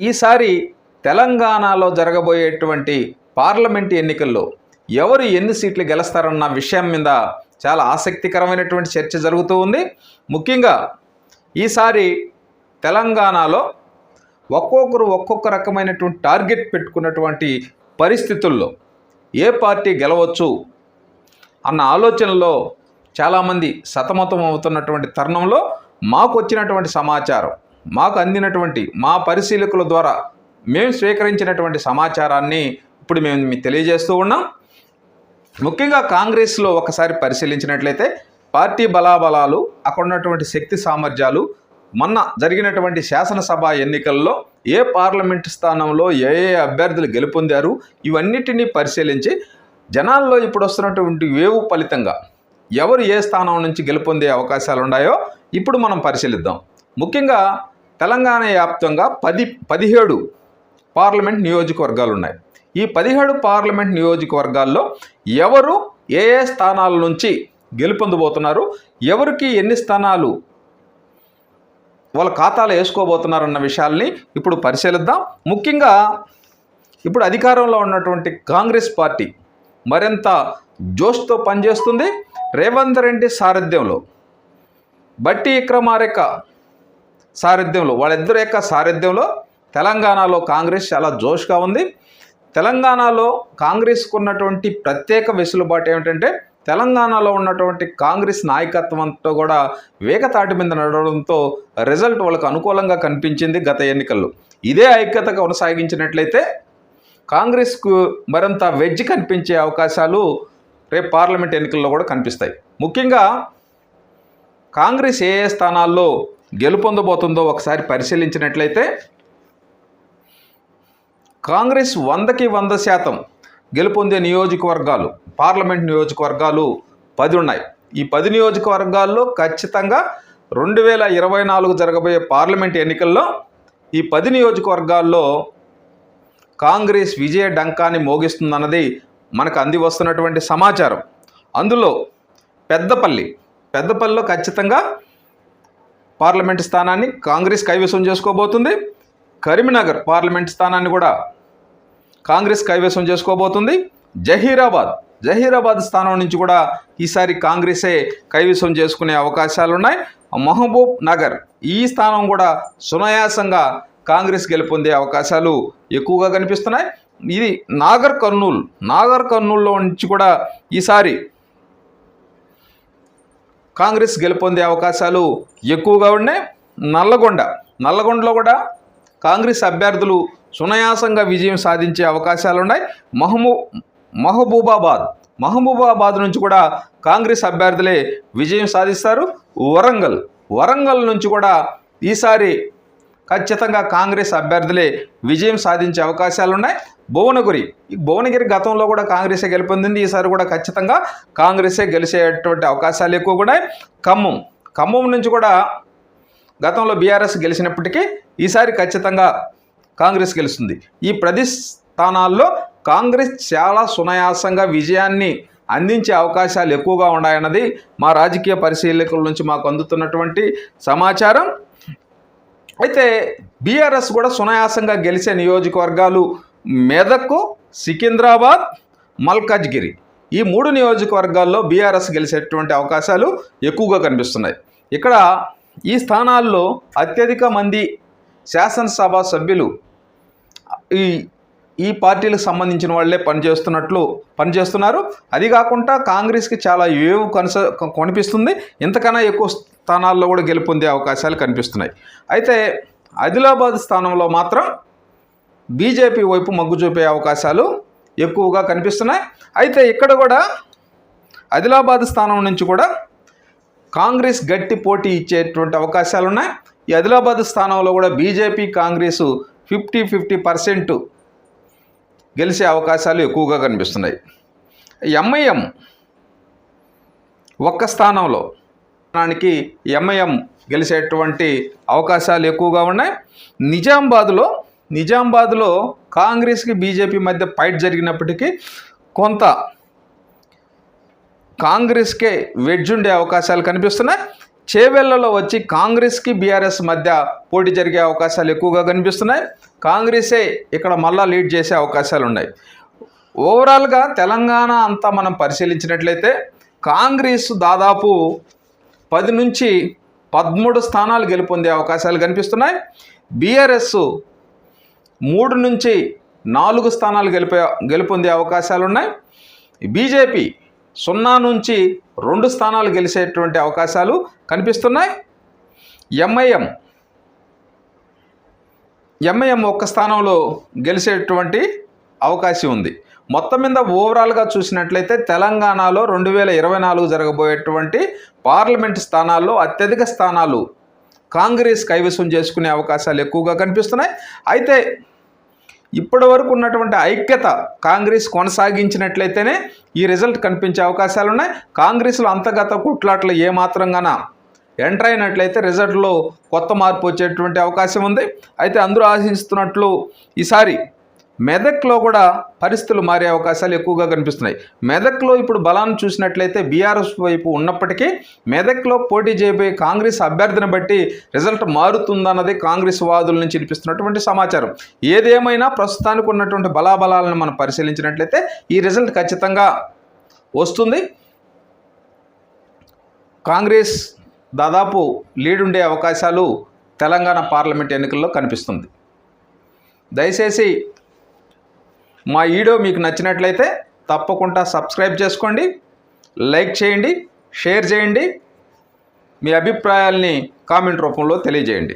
ఈసారి తెలంగాణలో జరగబోయేటువంటి పార్లమెంట్ ఎన్నికల్లో ఎవరు ఎన్ని సీట్లు గెలుస్తారన్న విషయం మీద చాలా ఆసక్తికరమైనటువంటి చర్చ జరుగుతూ ఉంది. ముఖ్యంగా ఈసారి తెలంగాణలో ఒక్కొక్కరు ఒక్కొక్క రకమైనటువంటి టార్గెట్ పెట్టుకున్నటువంటి పరిస్థితుల్లో ఏ పార్టీ గెలవచ్చు అన్న ఆలోచనలో చాలామంది సతమతం అవుతున్నటువంటి తరుణంలో మాకు వచ్చినటువంటి సమాచారం మాకు అందినటువంటి మా పరిశీలకుల ద్వారా మేము స్వీకరించినటువంటి సమాచారాన్ని ఇప్పుడు మేము మీకు తెలియజేస్తూ ఉన్నాం. ముఖ్యంగా కాంగ్రెస్లో ఒకసారి పరిశీలించినట్లయితే పార్టీ బలాబలాలు అక్కడ ఉన్నటువంటి శక్తి సామర్థ్యాలు మొన్న జరిగినటువంటి శాసనసభ ఎన్నికల్లో ఏ పార్లమెంట్ స్థానంలో ఏ ఏ అభ్యర్థులు గెలుపొందారు ఇవన్నిటినీ పరిశీలించి జనాల్లో ఇప్పుడు వస్తున్నటువంటి వేవు ఫలితంగా ఎవరు ఏ స్థానం నుంచి గెలుపొందే అవకాశాలు ఉన్నాయో ఇప్పుడు మనం పరిశీలిద్దాం. ముఖ్యంగా తెలంగాణ వ్యాప్తంగా పది పదిహేడు పార్లమెంట్ నియోజకవర్గాలు ఉన్నాయి ఈ పదిహేడు పార్లమెంట్ నియోజకవర్గాల్లో ఎవరు ఏ ఏ స్థానాల నుంచి గెలుపొందబోతున్నారు? ఎవరికి ఎన్ని స్థానాలు వాళ్ళ ఖాతాలో వేసుకోబోతున్నారన్న విషయాల్ని ఇప్పుడు పరిశీలిద్దాం. ముఖ్యంగా ఇప్పుడు అధికారంలో ఉన్నటువంటి కాంగ్రెస్ పార్టీ మరింత జోష్తో పనిచేస్తుంది. రేవంత్ రెడ్డి సారథ్యంలో. బట్టి విక్రమార్క సారథ్యంలో వాళ్ళిద్దరి యొక్క సారథ్యంలో తెలంగాణలో కాంగ్రెస్ చాలా జోష్గా ఉంది. తెలంగాణలో కాంగ్రెస్కు ఉన్నటువంటి ప్రత్యేక వెసులుబాటు ఏమిటంటే తెలంగాణలో ఉన్నటువంటి కాంగ్రెస్ నాయకత్వంతో కూడా వేగతాటి మీద నడవడంతో రిజల్ట్ వాళ్ళకు అనుకూలంగా కనిపించింది గత ఎన్నికల్లో. ఇదే ఐక్యత కొనసాగించినట్లయితే కాంగ్రెస్కు మరింత వెజ్ కనిపించే అవకాశాలు రేపు పార్లమెంట్ ఎన్నికల్లో కూడా కనిపిస్తాయి. ముఖ్యంగా కాంగ్రెస్ ఏ ఏ స్థానాల్లో గెలుపొందబోతుందో ఒకసారి పరిశీలించినట్లయితే కాంగ్రెస్ వందకి వంద శాతం గెలుపొందే నియోజకవర్గాలు పార్లమెంట్ నియోజకవర్గాలు పది ఉన్నాయి ఈ పది నియోజకవర్గాల్లో ఖచ్చితంగా రెండు వేల ఇరవై నాలుగు జరగబోయే పార్లమెంట్ ఎన్నికల్లో ఈ పది నియోజకవర్గాల్లో కాంగ్రెస్ విజయ డంకాన్ని మోగిస్తుందన్నది మనకు అంది వస్తున్నటువంటి సమాచారం. అందులో పెద్దపల్లి పెద్దపల్లిలో ఖచ్చితంగా పార్లమెంట్ స్థానాన్ని కాంగ్రెస్ కైవసం చేసుకోబోతుంది. కరీంనగర్ పార్లమెంట్ స్థానాన్ని కూడా కాంగ్రెస్ కైవసం చేసుకోబోతుంది. జహీరాబాద్ జహీరాబాద్ స్థానం నుంచి కూడా ఈసారి కాంగ్రెసే కైవసం చేసుకునే అవకాశాలు ఉన్నాయి మహబూబ్ నగర్ ఈ స్థానం కూడా సునాయాసంగా కాంగ్రెస్ గెలుపొందే అవకాశాలు ఎక్కువగా కనిపిస్తున్నాయి. ఇది నాగర్ కర్నూలు నాగర్ కర్నూల్లో నుంచి కూడా ఈసారి కాంగ్రెస్ గెలుపొందే అవకాశాలు ఎక్కువగా ఉన్నాయి. నల్లగొండ నల్లగొండలో కూడా కాంగ్రెస్ అభ్యర్థులు సునాయాసంగా విజయం సాధించే అవకాశాలు ఉన్నాయి. మహబూ మహబూబాబాద్ మహబూబాబాద్ నుంచి కూడా కాంగ్రెస్ అభ్యర్థులే విజయం సాధిస్తారు. వరంగల్ వరంగల్ నుంచి కూడా ఈసారి ఖచ్చితంగా కాంగ్రెస్ అభ్యర్థులే విజయం సాధించే అవకాశాలు ఉన్నాయి భువనగిరి ఈ భువనగిరి గతంలో కూడా కాంగ్రెసే గెలుపొందింది. ఈసారి కూడా ఖచ్చితంగా కాంగ్రెసే గెలిచేటువంటి అవకాశాలు ఎక్కువగా ఉన్నాయి ఖమ్మం ఖమ్మం నుంచి కూడా గతంలో బీఆర్ఎస్ గెలిచినప్పటికీ ఈసారి ఖచ్చితంగా కాంగ్రెస్ గెలుస్తుంది. ఈ ప్రతి స్థానాల్లో కాంగ్రెస్ చాలా సునాయాసంగా విజయాన్ని అందించే అవకాశాలు ఎక్కువగా ఉన్నాయన్నది మా రాజకీయ పరిశీలకుల నుంచి మాకు అందుతున్నటువంటి సమాచారం. అయితే బీఆర్ఎస్ కూడా సునాయాసంగా గెలిచే నియోజకవర్గాలు మెదక్ సికింద్రాబాద్ మల్కాజ్గిరి. ఈ మూడు నియోజకవర్గాల్లో బీఆర్ఎస్ గెలిచేటువంటి అవకాశాలు ఎక్కువగా కనిపిస్తున్నాయి. ఇక్కడ ఈ స్థానాల్లో అత్యధిక మంది శాసనసభ సభ్యులు ఈ ఈ పార్టీలకు సంబంధించిన వాళ్ళే పనిచేస్తున్నట్లు పనిచేస్తున్నారు. అది కాకుండా కాంగ్రెస్కి చాలా ఏవు కనస కనిపిస్తుంది. ఇంతకన్నా ఎక్కువ స్థానాల్లో కూడా గెలుపొందే అవకాశాలు కనిపిస్తున్నాయి. అయితే ఆదిలాబాద్ స్థానంలో మాత్రం బీజేపీ వైపు మొగ్గు చూపే అవకాశాలు ఎక్కువగా కనిపిస్తున్నాయి. అయితే ఇక్కడ కూడా ఆదిలాబాద్ స్థానం నుంచి కూడా కాంగ్రెస్ గట్టి పోటీ ఇచ్చేటువంటి అవకాశాలు ఉన్నాయి. ఈ ఆదిలాబాద్ స్థానంలో కూడా BJP Congress fifty fifty percent గెలిచే అవకాశాలు ఎక్కువగా కనిపిస్తున్నాయి. ఎంఐఎం ఒక్క స్థానంలో స్థానానికి ఎంఐఎం గెలిచేటువంటి అవకాశాలు ఎక్కువగా ఉన్నాయి. నిజామాబాద్లో నిజామాబాద్లో కాంగ్రెస్కి బీజేపీ మధ్య ఫైట్ జరిగినప్పటికీ కొంత కాంగ్రెస్కే వెడ్జ్ ఉండే అవకాశాలు కనిపిస్తున్నాయి. చేవెళ్ళలో వచ్చి కాంగ్రెస్కి బీఆర్ఎస్ మధ్య పోటీ జరిగే అవకాశాలు ఎక్కువగా కనిపిస్తున్నాయి. కాంగ్రెసే ఇక్కడ మళ్ళా లీడ్ చేసే అవకాశాలు ఉన్నాయి. ఓవరాల్గా తెలంగాణ అంతా మనం పరిశీలించినట్లయితే కాంగ్రెస్ దాదాపు పది నుంచి పదమూడు స్థానాలు గెలుపొందే అవకాశాలు కనిపిస్తున్నాయి. బీఆర్ఎస్ మూడు నుంచి నాలుగు స్థానాలు గెలిపే గెలుపొందే అవకాశాలు ఉన్నాయి బీజేపీ సున్నా నుంచి రెండు స్థానాలు గెలిచేటువంటి అవకాశాలు కనిపిస్తున్నాయి. ఎంఐఎం ఎంఐఎం ఒక్క స్థానంలో గెలిచేటువంటి అవకాశం ఉంది. మొత్తం మీద ఓవరాల్గా చూసినట్లయితే తెలంగాణలో రెండు వేల ఇరవై నాలుగు జరగబోయేటువంటి పార్లమెంట్ స్థానాల్లో అత్యధిక స్థానాలు కాంగ్రెస్ కైవసం చేసుకునే అవకాశాలు ఎక్కువగా కనిపిస్తున్నాయి. అయితే ఇప్పటి వరకు ఉన్నటువంటి ఐక్యత కాంగ్రెస్ కొనసాగించినట్లయితేనే ఈ రిజల్ట్ కనిపించే అవకాశాలు ఉన్నాయి. కాంగ్రెస్లో అంతర్గత కుట్లాట్లు ఏమాత్రంగాన ఎంటర్ అయినట్లయితే రిజల్ట్లో కొత్త మార్పు వచ్చేటువంటి అవకాశం ఉంది. అయితే అందరూ ఆశిస్తున్నట్లు ఈసారి మెదక్లో కూడా పరిస్థితులు మారే అవకాశాలు ఎక్కువగా కనిపిస్తున్నాయి. మెదక్లో ఇప్పుడు బలాన్ని చూసినట్లయితే బీఆర్ఎస్ వైపు ఉన్నప్పటికీ మెదక్లో పోటీ చేయబోయే కాంగ్రెస్ అభ్యర్థిని బట్టి రిజల్ట్ మారుతుందన్నది కాంగ్రెస్ వాదుల నుంచి వినిపిస్తున్నటువంటి సమాచారం. ఏదేమైనా ప్రస్తుతానికి ఉన్నటువంటి బలాబలాలను మనం పరిశీలించినట్లయితే ఈ రిజల్ట్ ఖచ్చితంగా వస్తుంది. కాంగ్రెస్ దాదాపు లీడ్ ఉండే అవకాశాలు తెలంగాణ పార్లమెంట్ ఎన్నికల్లో కనిపిస్తుంది. దయచేసి మా వీడియో మీకు నచ్చినట్లయితే తప్పకుండా సబ్స్క్రైబ్ చేసుకోండి లైక్ చేయండి షేర్ చేయండి మీ అభిప్రాయాల్ని కామెంట్ రూపంలో తెలియజేయండి.